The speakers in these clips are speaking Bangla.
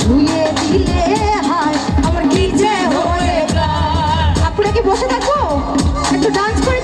ছুঁয়ে দিলে হায়। আমার কি যে হয়ে আপনারা কি বসে থাকো? একটু ডান্স করে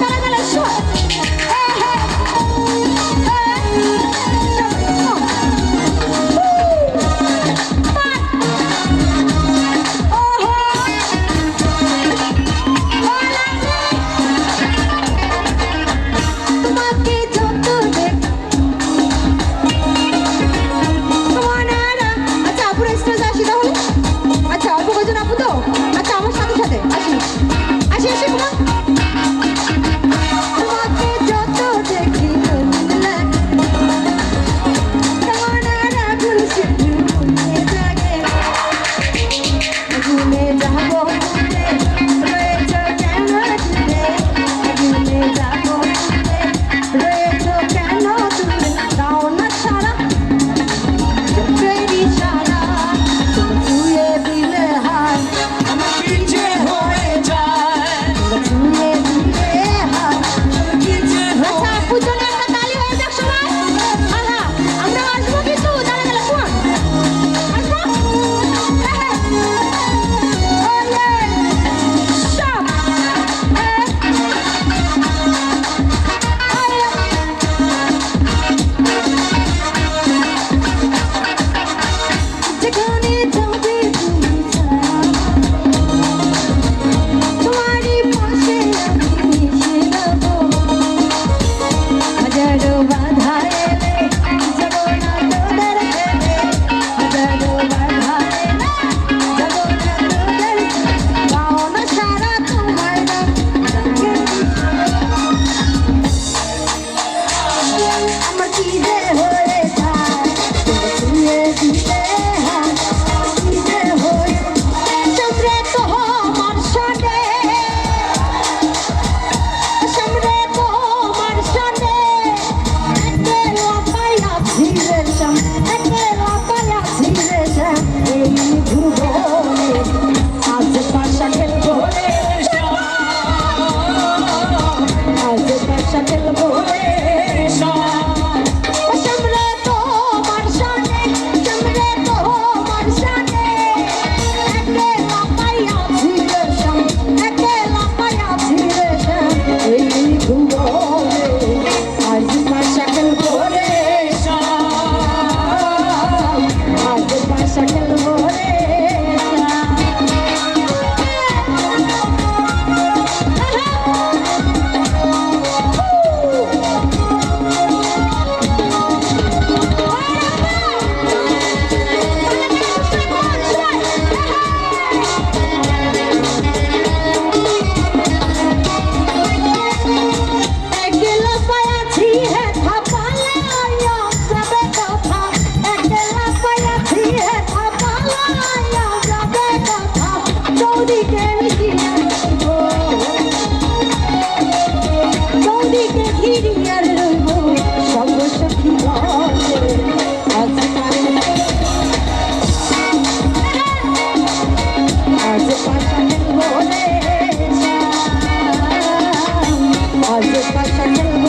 দেহ Saja.